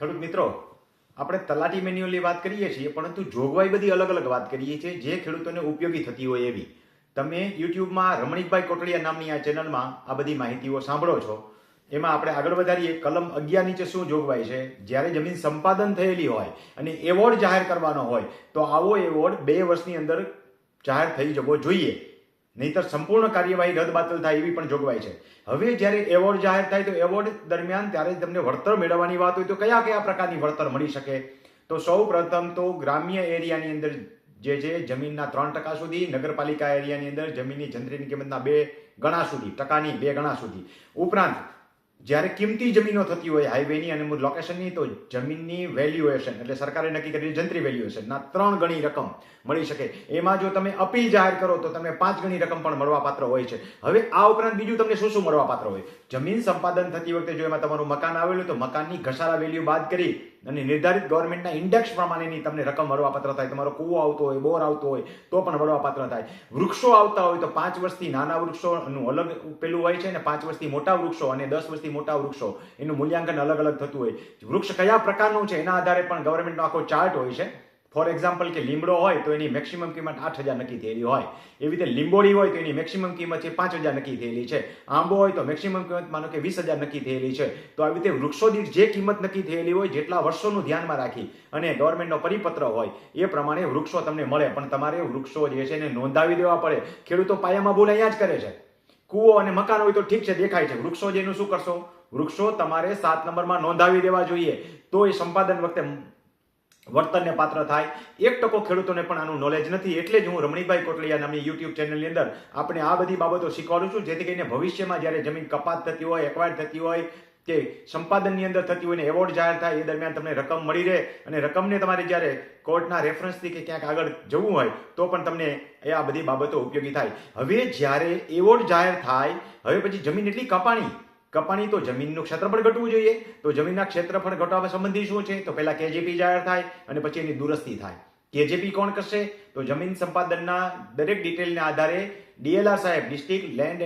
ખેડૂત મિત્રો, આપણે તલાટી મેન્યુઅલની વાત કરીએ છીએ, પરંતુ જોગવાઈ બધી અલગ અલગ વાત કરીએ છીએ જે ખેડૂતોને ઉપયોગી થતી હોય એવી. તમે યુટ્યુબમાં રમણીકભાઈ કોટડિયા નામની આ ચેનલમાં આ બધી માહિતીઓ સાંભળો છો. એમાં આપણે આગળ વધારીએ, કલમ અગિયાર નીચે શું જોગવાઈ છે? જ્યારે જમીન સંપાદન થયેલી હોય અને એવોર્ડ જાહેર કરવાનો હોય, તો આવો એવોર્ડ બે વર્ષની અંદર જાહેર થઈ જવો જોઈએ. નહીતર સંપૂર્ણ કાર્યવાહી રદબાતલ થાય એવી પણ જોગવાઈ છે. હવે જ્યારે એવોર્ડ જાહેર થાય તો એવોર્ડ દરમિયાન ત્યારે તમને વળતર મેળવવાની વાત હોય તો કયા કયા પ્રકારની વળતર મળી શકે? તો સૌ પ્રથમ તો ગ્રામ્ય એરિયાની અંદર જે છે જમીનના ત્રણ ટકા સુધી, નગરપાલિકા એરિયાની અંદર જમીનની જંત્રીની કિંમતના બે ગણા સુધી, ટકાની બે ગણા સુધી. ઉપરાંત જ્યારે કિંમતી જમીનો થતી હોય હાઈવેની અને લોકેશનની તો જમીનની વેલ્યુએશન એટલે સરકારે નક્કી કરેલી જંત્રી વેલ્યુએશનના ત્રણ ગણી રકમ મળી શકે. એમાં જો તમે અપીલ જાહેર કરો, તો તમે પાંચ ગણી રકમ પણ મળવાપાત્ર હોય છે. હવે આ ઉપરાંત બીજું તમને શું શું મળવાપાત્ર હોય? જમીન સંપાદન થતી વખતે જો એમાં તમારું મકાન આવેલું તો મકાનની ઘસારા વેલ્યુ બાદ કરી અને નિર્ધારિત ગવર્મેન્ટના ઇન્ડેક્સ પ્રમાણેની તમને રકમ વળવાપાત્ર થાય. તમારો કૂવો આવતો હોય, બોર આવતો હોય, તો પણ મળવાપાત્ર થાય. વૃક્ષો આવતા હોય તો પાંચ વર્ષથી નાના વૃક્ષોનું અલગ પેલું હોય છે ને પાંચ વર્ષથી મોટા વૃક્ષો અને દસ વર્ષથી મોટા વૃક્ષો. એનું મૂલ્યાંકન અલગ અલગ થતું હોય. વૃક્ષ કયા પ્રકારનું છે એના આધારે પણ ગવર્મેન્ટનો આખો ચાર્ટ હોય છે. ફોર એક્ઝામ્પલ કે લીમડો હોય તો એની મેક્સિમમ કિંમત આઠ હજાર નક્કી થયેલી હોય. એવી રીતે લીંબોડી હોય તો એની મેક્સિમમ કિંમત છે પાંચ હજાર નક્કી થયેલી છે. આંબો હોય તો મેક્સિમમ કિંમત માનો કે વીસ હજાર નક્કી થયેલી છે. તો આવી રીતે વૃક્ષો દીઠ જે કિંમત નક્કી થયેલી હોય, જેટલા વર્ષોનું ધ્યાનમાં રાખી અને ગવર્મેન્ટનો પરિપત્ર હોય, એ પ્રમાણે વૃક્ષો તમને મળે. પણ તમારે વૃક્ષો જે છે એને નોંધાવી દેવા પડે. ખેડૂતો પાયામાં ભૂલ અહીંયા જ કરે છે. કૂવો અને મકાન હોય તો ઠીક છે, દેખાય છે. વૃક્ષો જેનું શું કરશો? વૃક્ષો તમારે સાત નંબરમાં નોંધાવી દેવા જોઈએ. તો એ સંપાદન વખતે વર્તનને પાત્ર થાય. એક ટકો ખેડૂતોને પણ આનું નોલેજ નથી. એટલે જ હું રમણીભાઈ કોટલિયા નામની યુટ્યુબ ચેનલની અંદર આપણે આ બધી બાબતો શીખવાડું છું, જેથી કરીને ભવિષ્યમાં જ્યારે જમીન કપાત થતી હોય એક્વાયર થતી હોય, કે સંપાદનની અંદર થતી હોય ને એવોર્ડ જાહેર થાય, એ દરમિયાન તમને રકમ મળી રહે. અને રકમને તમારે જ્યારે કોર્ટના રેફરન્સથી કે ક્યાંક આગળ જવું હોય, તો પણ તમને એ આ બધી બાબતો ઉપયોગી થાય. હવે જ્યારે એવોર્ડ જાહેર થાય, હવે પછી જમીન એટલી કપાણી. કપાણી તો જમીનનું ક્ષેત્રફળ ઘટવું જોઈએ. તો જમીનના ક્ષેત્રફળ ઘટાડવા સંબંધી શું છે? તો પહેલા કેજીપી જાહેર થાય અને પછી એની દુરસ્તી થાય. કેજીપી કોણ કરશે? તો જમીન સંપાદનના દરેક ડિટેલના આધારે ડીએલઆર સાહેબ, district land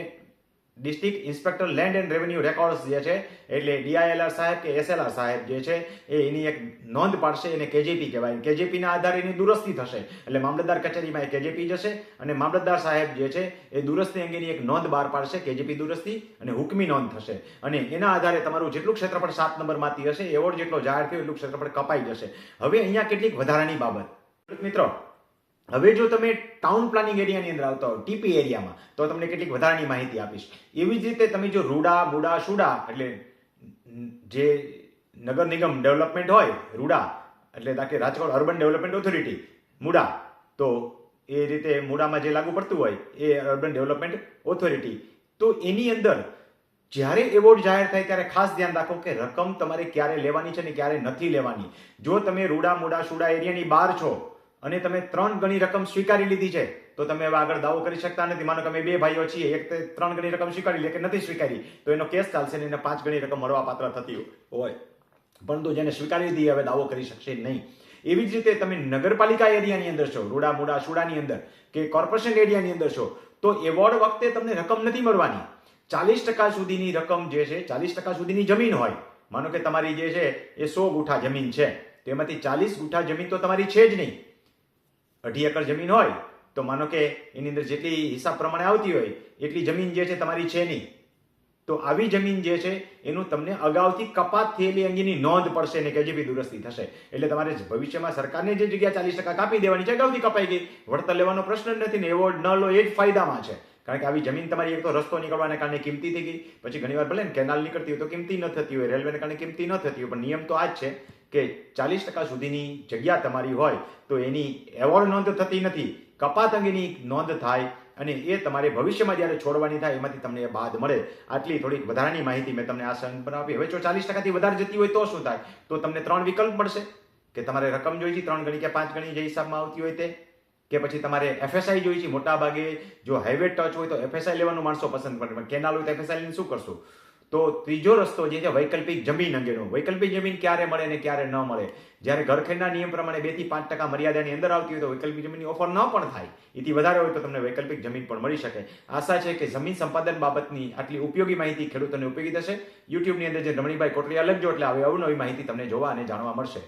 district inspector land and revenue records જે છે, એટલે ડીઆઈએલઆર સાહેબ કે એસએલઆર સાહેબ જે છે, એ એની એક નોંધ પાડશે, એને કેજીપી કહેવાય. કેજીપીના આધારે એની દુરસ્તી થશે. એટલે મામલતદાર કચેરીમાં એ કેજીપી જશે અને મામલતદાર સાહેબ જે છે, એ દુરસ્તી અંગેની એક નોંધ બહાર પાડશે, કેજીપી દુરસ્તી અને હુકમી નોંધ થશે. અને એના આધારે તમારું જેટલું ક્ષેત્રફળ સાત નંબરમાંથી હશે એવોર્ડ જેટલો જાહેર થયો, એટલું ક્ષેત્રફળ કપાઈ જશે. હવે અહીંયા કેટલીક વધારાની બાબત. મિત્રો હવે જો તમે ટાઉન પ્લાનિંગ એરિયાની અંદર આવતા હો ટીપી એરિયામાં તો તમને કેટલીક વધારાની માહિતી આપીશ. એવી જ રીતે તમે જો રૂડા, બુડા સુડા એટલે જે નગર નિગમ ડેવલપમેન્ટ હોય, રૂડા, એટલે તાકે Rajkot urban development authority MUDA, તો એ રીતે મુડામાં જે લાગુ પડતું હોય, એ અર્બન ડેવલપમેન્ટ ઓથોરિટી તો એની અંદર જ્યારે એવોર્ડ જાહેર થાય ત્યારે ખાસ ધ્યાન રાખો કે રકમ તમારે ક્યારે લેવાની છે ને ક્યારે નથી લેવાની. જો તમે રૂડા, મુડા સુડા એરિયાની બહાર છો અને તમે ત્રણ ગણી રકમ સ્વીકારી લીધી છે, તો તમે હવે આગળ દાવો કરી શકતા નથી. માનો કે અમે બે ભાઈઓ છીએ, એક ત્રણ ગણી રકમ સ્વીકારી લે કે નથી સ્વીકારી, તો એનો કેસ ચાલશે ને એને પાંચ ગણી રકમ મળવા પાત્ર થતી હોય. પરંતુ જેને સ્વીકારી લીધી હવે દાવો કરી શકશે નહીં. એવી જ રીતે તમે નગરપાલિકા એરિયાની અંદર છો, રૂડા મુડા સુડાની અંદર કે કોર્પોરેશન એરિયાની અંદર છો, તો એવોર્ડ વખતે તમને રકમ નથી મળવાની. ચાલીસ ટકા સુધીની રકમ જે છે, ચાલીસ ટકા સુધીની જમીન હોય. માનો કે તમારી જે છે, એ સો ગુઠા જમીન છે. તેમાંથી ચાલીસ ગુઠા જમીન તો તમારી છે જ નહીં. અઢી એકર જમીન હોય, તો માનો કે એની અંદર જેટલી હિસાબ પ્રમાણે આવતી હોય, એટલી જમીન જે છે તમારી છે નહીં. તો આવી જમીન જે છે, એનું તમને અગાઉથી કપાત થયેલી અંગેની નોંધ પડશે ને કેજીપી દુરસ્તી થશે. એટલે તમારે ભવિષ્યમાં સરકારને જે જગ્યા ચાલીસ ટકા કાપી દેવાની છે, અગાઉથી કપાઈ ગઈ. વળતર લેવાનો પ્રશ્ન જ નથી ને એવોર્ડ ન લો, એ જ ફાયદામાં છે. કારણ કે આવી જમીન તમારી એક તો રસ્તો નીકળવાને કારણે કિંમતી થઈ ગઈ. પછી ઘણીવાર ભલે ને કેનાલ નીકળતી હોય તો કિંમતી ન થતી હોય, રેલવેને કારણે કિંમતી ન થતી હોય, પણ નિયમ તો આ જ છે. કે ચાલીસ ટકા સુધીની જગ્યા તમારી હોય તો એની એવોર્ડ નોંધ થતી નથી. કપાત અંગેની નોંધ થાય અને એ તમારે ભવિષ્યમાં જ્યારે છોડવાની થાય એમાંથી તમને બાદ મળે. આટલી થોડીક વધારાની માહિતી મેં તમને આ પર આપી. હવે જો ચાલીસ ટકાથી વધારે જતી હોય તો શું થાય? તો તમને ત્રણ વિકલ્પ મળશે. કે તમારે રકમ જોઈ છે ત્રણ ગણી કે પાંચ ગણી જે હિસાબમાં આવતી હોય તે. કે પછી તમારે એફએસઆઈ જોઈ છે મોટા ભાગે જો હાઈવે ટચ હોય તો એફએસઆઈ લેવાનું માણસો પસંદ કરે. કેનાલ હોય તો એફએસઆઈ લઈને શું કરશું? તો ત્રીજો રસ્તો જે છે, વૈકલ્પિક જમીન અંગેનો. વૈકલ્પિક જમીન ક્યારે મળે ને ક્યારે ન મળે? જ્યારે ઘરખેડના નિયમ પ્રમાણે બેથી પાંચ ટકા મર્યાદાની અંદર આવતી હોય તો વૈકલ્પિક જમીનની ઓફર ન પણ થાય. એથી વધારે હોય તો તમને વૈકલ્પિક જમીન પણ મળી શકે. આશા છે કે જમીન સંપાદન બાબતની આટલી ઉપયોગી માહિતી ખેડૂતોને ઉપયોગી થશે. યુટ્યુબની અંદર જે રમણીભાઈ અલગ જો, એટલે આવી અવનવી માહિતી તમને જોવા અને જાણવા મળશે.